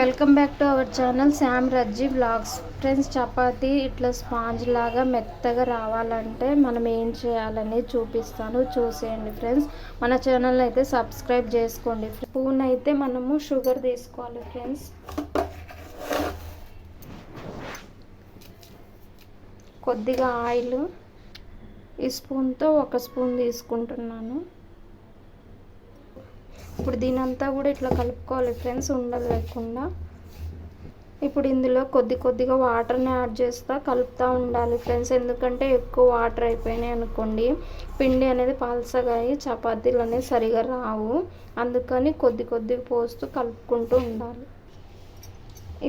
Welcome back to our channel Sam Rajji vlogs friends chapati ఇట్లా sponge లాగా మెత్తగా రావాలంటే మనం ఏం చేయాలని చూపిస్తాను. చూసేయండి ఫ్రెండ్స్ మన ఛానల్ అయితే సబ్స్క్రైబ్ చేసుకోండి. స్పూన్ అయితే మనము షుగర్ తీసుకోవాలి ఫ్రెండ్స్ కొద్దిగా ఆయిల్ ఈ స్పూన్తో ఒక స్పూన్ తీసుకుంటున్నాను. ఇప్పుడు దీని అంతా కూడా ఇట్లా కలుపుకోవాలి. ఫ్రెండ్స్ ఉండలు లేకుండా. ఇప్పుడు ఇందులో కొద్ది కొద్దిగా వాటర్ని యాడ్ చేస్తా కలుపుతూ ఉండాలి ఫ్రెండ్స్. ఎందుకంటే ఎక్కువ వాటర్ అయిపోయినాయి అనుకోండి పిండి అనేది పలసగాయి చపాతీలు అనేది సరిగా రావు. అందుకని కొద్ది కొద్ది పోస్తూ కలుపుకుంటూ ఉండాలి.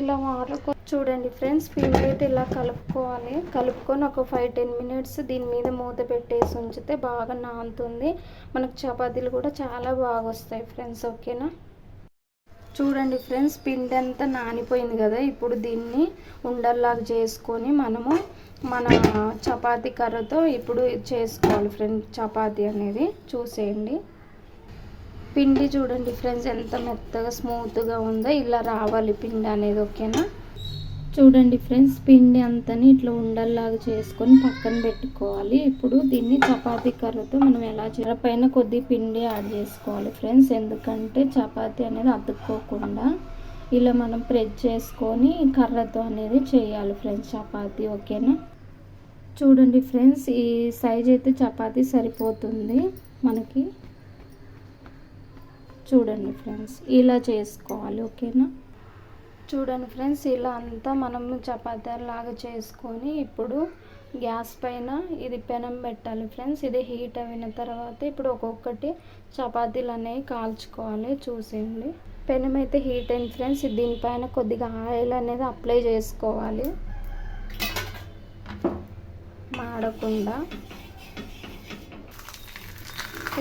ఇలా వాటర్ చూడండి ఫ్రెండ్స్ పిండి అయితే ఇలా కలుపుకోవాలి. కలుపుకొని ఒక ఫైవ్ టెన్ మినిట్స్ దీని మీద మూత పెట్టేసి ఉంచితే బాగా నానుతుంది. మనకు చపాతీలు కూడా చాలా బాగా వస్తాయి ఫ్రెండ్స్ ఓకేనా చూడండి ఫ్రెండ్స్ పిండి అంతా నానిపోయింది కదా. ఇప్పుడు దీన్ని ఉండల్లాగా చేసుకొని మనము మన చపాతీ కర్రతో ఇప్పుడు చేసుకోవాలి ఫ్రెండ్స్ చపాతీ అనేది. చూసేయండి. పిండి చూడండి ఫ్రెండ్స్ ఎంత మెత్తగా స్మూత్గా ఉందో ఇలా రావాలి పిండి అనేది ఓకేనా చూడండి ఫ్రెండ్స్ పిండి అంతని ఇట్లా ఉండల్లాగా చేసుకొని పక్కన పెట్టుకోవాలి. ఇప్పుడు దీన్ని చపాతీ కర్రతో మనం ఎలా చేయాలి పైన కొద్ది పిండి యాడ్ చేసుకోవాలి ఫ్రెండ్స్. ఎందుకంటే చపాతీ అనేది అతుక్కోకుండా ఇలా మనం ప్రెస్ చేసుకొని కర్రతో అనేది చేయాలి ఫ్రెండ్స్ చపాతీ ఓకేనా? చూడండి ఫ్రెండ్స్ ఈ సైజ్ అయితే చపాతీ సరిపోతుంది మనకి. చూడండి ఫ్రెండ్స్ ఇలా చేసుకోవాలి ఓకేనా? చూడండి ఫ్రెండ్స్ ఇలా అంతా మనము లాగా చేసుకొని ఇప్పుడు గ్యాస్ పైన ఇది పెనం పెట్టాలి ఫ్రెండ్స్. ఇది హీట్ అయిన తర్వాత ఇప్పుడు ఒక్కొక్కటి చపాతీలు అనేవి కాల్చుకోవాలి చూసేయండి. పెనం అయితే హీట్ అయింది ఫ్రెండ్స్ దీనిపైన కొద్దిగా ఆయిల్ అనేది అప్లై చేసుకోవాలి. మాడకుండా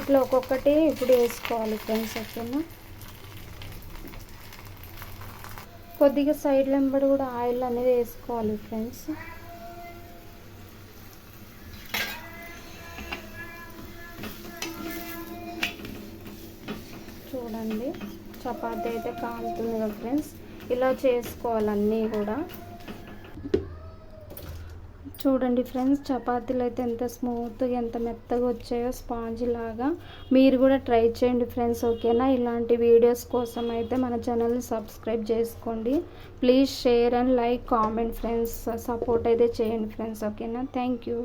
ఇట్లా ఒక్కొక్కటి ఇప్పుడు వేసుకోవాలి ఫ్రెండ్స్ ఓకేనా? కొద్దిగా సైడ్ వెంబడి కూడా ఆయిల్ అనేది వేసుకోవాలి ఫ్రెండ్స్. చూడండి చపాతీ అయితే కాలుతుంది కదా ఫ్రెండ్స్. ఇలా చేసుకోవాలి అన్నీ కూడా. చూడండి ఫ్రెండ్స్ చపాతీలు అయితే ఎంత స్మూత్గా ఎంత మెత్తగా వచ్చాయో స్పాంజ్ లాగా. మీరు కూడా ట్రై చేయండి ఫ్రెండ్స్ ఓకేనా? ఇలాంటి వీడియోస్ కోసం అయితే మన ఛానల్ని సబ్స్క్రైబ్ చేసుకోండి. Please share and like comment friends support అయితే చేయండి ఫ్రెండ్స్ ఓకేనా? Thank you.